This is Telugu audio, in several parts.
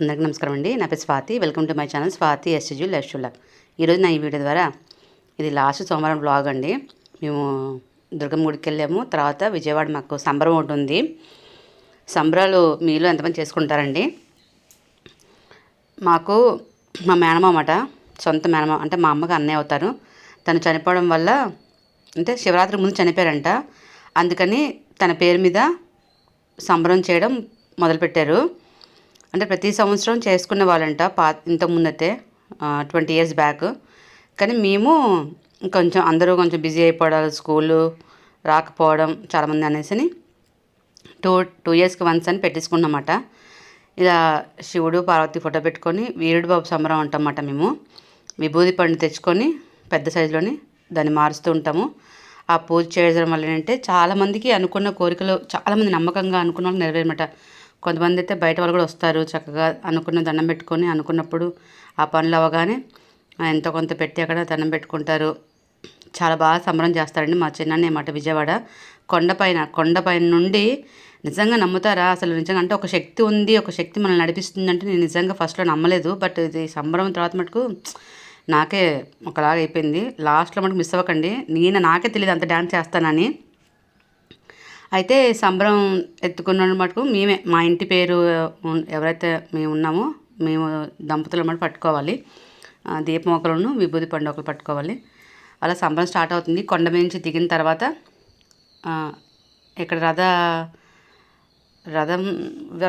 అందరికీ నమస్కారం అండి. నా పేరు Swathi. Welcome to my channel Swathi ఎస్జు లెఫ్టుల్లా ఈరోజు నా ఈ వీడియో ద్వారా ఇది లాస్ట్ సోమవారం బ్లాగ్ అండి. మేము దుర్గమ్మ గుడికి వెళ్ళాము. తర్వాత విజయవాడ మాకు సంబరం ఒకటి ఉంది. సంబరాలు మీలో ఎంతమంది చేసుకుంటారండి? మాకు మా మేనమామట సొంత మేనమామ అంటే మా అమ్మకి అన్నయ్య అవుతారు. తను చనిపోవడం వల్ల అంటే శివరాత్రి ముందు చనిపోయారంట. అందుకని తన పేరు మీద సంబరం చేయడం మొదలుపెట్టారు. అంటే ప్రతి సంవత్సరం చేసుకునే వాళ్ళంట పా ఇంతకుముందైతే ట్వంటీ ఇయర్స్ బ్యాక్ కానీ మేము కొంచెం అందరూ కొంచెం బిజీ అయిపోవడం స్కూలు రాకపోవడం చాలామంది అనేసి టూ టూ ఇయర్స్కి వన్స్ అని పెట్టేసుకున్నమాట. ఇలా శివుడు పార్వతి ఫోటో పెట్టుకొని వీరుడు బాబు సంబరం ఉంటామన్నమాట మేము. విభూది పండు తెచ్చుకొని పెద్ద సైజులోని దాన్ని మారుస్తూ ఉంటాము. ఆ పూజ చేయడం వల్ల ఏంటంటే చాలామందికి అనుకున్న కోరికలు చాలామంది నమ్మకంగా అనుకున్న వాళ్ళు నెరవేరమాట. కొంతమంది అయితే బయట వాళ్ళు కూడా వస్తారు చక్కగా అనుకున్న దండం పెట్టుకొని అనుకున్నప్పుడు ఆ పనులు అవ్వగానే ఎంతో కొంత పెట్టి అక్కడ దండం పెట్టుకుంటారు. చాలా బాగా సంబరం చేస్తారండి మా చిన్న మాట విజయవాడ. కొండపైన కొండపైన నుండి నిజంగా నమ్ముతారా? అసలు నిజంగా అంటే ఒక శక్తి ఉంది ఒక శక్తి మనల్ని నడిపిస్తుంది అంటే నేను నిజంగా ఫస్ట్లో నమ్మలేదు. బట్ ఇది సంబరం తర్వాత మటుకు నాకే ఒకలాగా అయిపోయింది. లాస్ట్లో మటుకు మిస్ అవ్వకండి. నేను నాకే తెలియదు అంత డ్యాన్స్ చేస్తానని. అయితే సంబరం ఎత్తుకున్న మటుకు మేమే మా ఇంటి పేరు ఎవరైతే మేము ఉన్నామో మేము దంపతులు మటు పట్టుకోవాలి. దీపం ఒకరును విభూది పండు ఒకరు పట్టుకోవాలి. అలా సంబరం స్టార్ట్ అవుతుంది. కొండ మీద నుంచి దిగిన తర్వాత ఇక్కడ రథ రథం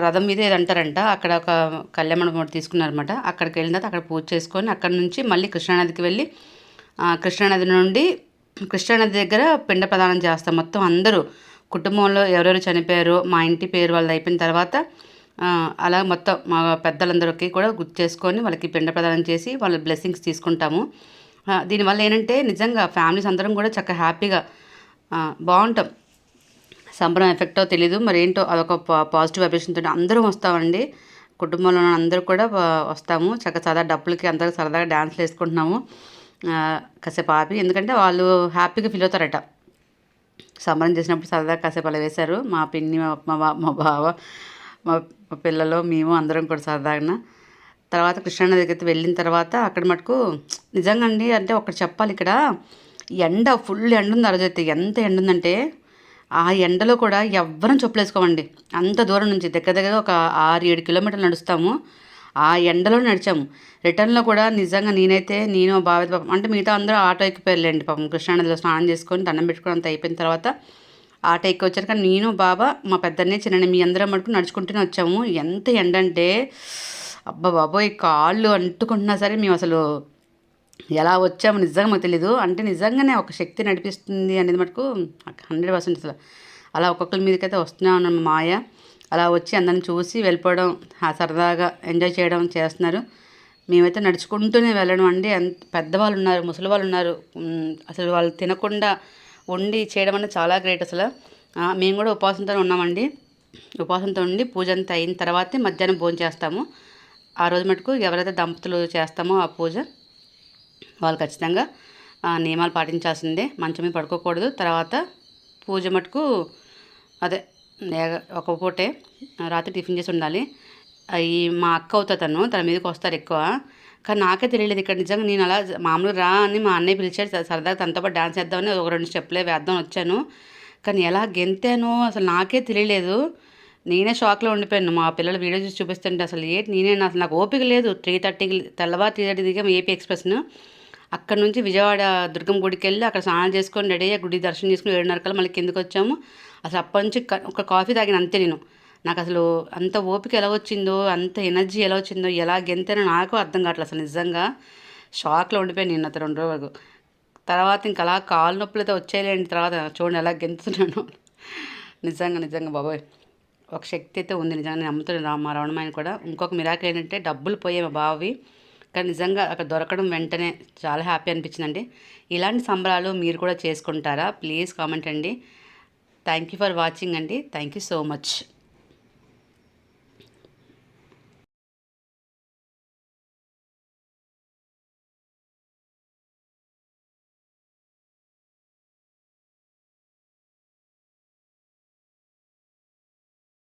రథం మీద ఏదంటారంట అక్కడ ఒక కళ్యాణ ఒకటి తీసుకున్నారన్నమాట. అక్కడికి వెళ్ళిన తర్వాత అక్కడ పూజ చేసుకొని అక్కడ నుంచి మళ్ళీ కృష్ణానదికి వెళ్ళి కృష్ణానది నుండి కృష్ణానది దగ్గర పిండ ప్రదానం చేస్తాం. మొత్తం అందరూ కుటుంబంలో ఎవరెవరు చనిపోయారో మా ఇంటి పేరు వాళ్ళు అయిపోయిన తర్వాత అలా మొత్తం మా పెద్దలందరికీ కూడా గుర్తు చేసుకొని వాళ్ళకి పిండ ప్రదానం చేసి వాళ్ళ బ్లెస్సింగ్స్ తీసుకుంటాము. దీనివల్ల ఏంటంటే నిజంగా ఫ్యామిలీస్ అందరం కూడా చక్కగా హ్యాపీగా బాగుంటాం. సంబరం ఎఫెక్టో తెలీదు మరి ఏంటో అదొక పాజిటివ్ వైబ్రేషన్తో అందరం వస్తామండి. కుటుంబంలో అందరూ కూడా వస్తాము. చక్కగా సరదా డబ్బులకి అందరూ సరదాగా డ్యాన్స్లు వేసుకుంటున్నాము. కాసేపు ఆపి ఎందుకంటే వాళ్ళు హ్యాపీగా ఫీల్ అవుతారట. సంబరం చేసినప్పుడు సరదా కాసేపు అలా వేశారు. మా పిన్ని మా మా బావ మా పిల్లలు మేము అందరం కూడా సరదాగా తర్వాత కృష్ణా దగ్గరికి వెళ్ళిన తర్వాత అక్కడ మటుకు నిజంగా అండి అంటే ఒకటి చెప్పాలి ఇక్కడ. ఎండ ఫుల్ ఎండ ఉంది ఆ రోజైతే ఎంత ఎండ ఉందంటే ఆ ఎండలో కూడా ఎవ్వరం చెప్పులు వేసుకోమండి అంత దూరం నుంచి దగ్గర దగ్గర ఒక ఆరు ఏడు కిలోమీటర్లు నడుస్తాము. ఆ ఎండలో నడిచాము రిటర్న్లో కూడా నిజంగా నేనైతే నేను బావ పాపం అంటే మిగతా అందరూ ఆటో ఎక్కిపోయారులేండి పాపం. కృష్ణానదిలో స్నానం చేసుకొని దండం పెట్టుకుని అంత అయిపోయిన తర్వాత ఆటో ఎక్కి వచ్చారు కానీ నేను బాబా మా పెద్దనే చిన్న మీ అందరం మటుకు నడుచుకుంటూనే వచ్చాము. ఎంత ఎండ అంటే అబ్బా బాబోయ్ కాళ్ళు అంటుకుంటున్నా సరే మేము అసలు ఎలా వచ్చాము నిజంగా మాకు తెలీదు. అంటే నిజంగానే ఒక శక్తి నడిపిస్తుంది అనేది మటుకు హండ్రెడ్ పర్సెంట్ అసలు. అలా ఒక్కొక్కరి మీదకైతే వస్తూనే ఉన్నాం మా మాయ. అలా వచ్చి అందరిని చూసి వెళ్ళిపోవడం ఆ సరదాగా ఎంజాయ్ చేయడం చేస్తున్నారు. మేమైతే నడుచుకుంటూనే వెళ్ళడం అండి. ఎంత పెద్దవాళ్ళు ఉన్నారు ముసలి వాళ్ళు ఉన్నారు. అసలు వాళ్ళు తినకుండా వండి చేయడం అనేది చాలా గ్రేట్ అసలు. మేము కూడా ఉపవాసంతో ఉన్నామండి. ఉపవాసంతో ఉండి పూజ అంతా అయిన తర్వాతే మధ్యాహ్నం భోజనం చేస్తాము. ఆ రోజు మటుకు ఎవరైతే దంపతులు చేస్తామో ఆ పూజ వాళ్ళు ఖచ్చితంగా ఆ, నియమాలు పాటించాల్సిందే. మంచం మీద పడుకోకూడదు. తర్వాత పూజ మటుకు అదే ఒక పూటే రాత్రి టిఫిన్ చేసి ఉండాలి. అవి ఈ మా అక్క అవుతా తను తన మీదకి వస్తారు ఎక్కువ. కానీ నాకే తెలియలేదు ఇక్కడ నిజంగా నేను అలా మామూలుగా రా అని మా అన్నయ్య పిలిచాడు. సరదాగా తనతో పాటు డాన్స్ చేద్దామని ఒక రెండు స్టెప్లే వేద్దాం వచ్చాను. కానీ ఎలా గెంతానో అసలు నాకే తెలియలేదు. నేనే షాక్లో ఉండిపోయాను. మా పిల్లలు వీడియో చూసి చూపిస్తుంటే అసలు ఏంటి నేనే అసలు నాకు ఓపిక లేదు. త్రీ థర్టీకి తెల్లవారు త్రీ థర్టీ దిగాము ఏపీ ఎక్స్ప్రెస్ను. అక్కడ నుంచి విజయవాడ దుర్గం గుడికి వెళ్ళి అక్కడ స్నానం చేసుకొని రెడీ అయ్యి గుడి దర్శనం చేసుకుని ఏడున్నర కల్లా మళ్ళీ కిందకి వచ్చాము. అసలు అప్పటి నుంచి ఒక కాఫీ తాగిన అంతే నేను. నాకు అసలు అంత ఓపిక ఎలా వచ్చిందో అంత ఎనర్జీ ఎలా వచ్చిందో ఎలా గెంతానో నాకు అర్థం కావట్లేదు అసలు నిజంగా. షాక్లో ఉండిపోయాను నేను అతను రెండు రోజుల వరకు. తర్వాత ఇంకా అలా కాలు నొప్పులు అయితే వచ్చేయలేండి తర్వాత. చూడండి ఎలా గెంతుతున్నాను నిజంగా నిజంగా బాబోయ్. ఒక శక్తి అయితే ఉంది నిజంగా. నేను నమ్ముతున్నాను మా రవణమైన కూడా. ఇంకొక మిరాకిల్ ఏంటంటే డబ్బులు పోయే మా బావి. కానీ నిజంగా అక్కడ దొరకడం వెంటనే చాలా హ్యాపీ అనిపించిందండి. ఇలాంటి సంబరాలు మీరు కూడా చేసుకుంటారా? ప్లీజ్ కామెంట్ అండి. థ్యాంక్ యూ ఫర్ వాచింగ్ అండి థ్యాంక్ యూ సో మచ్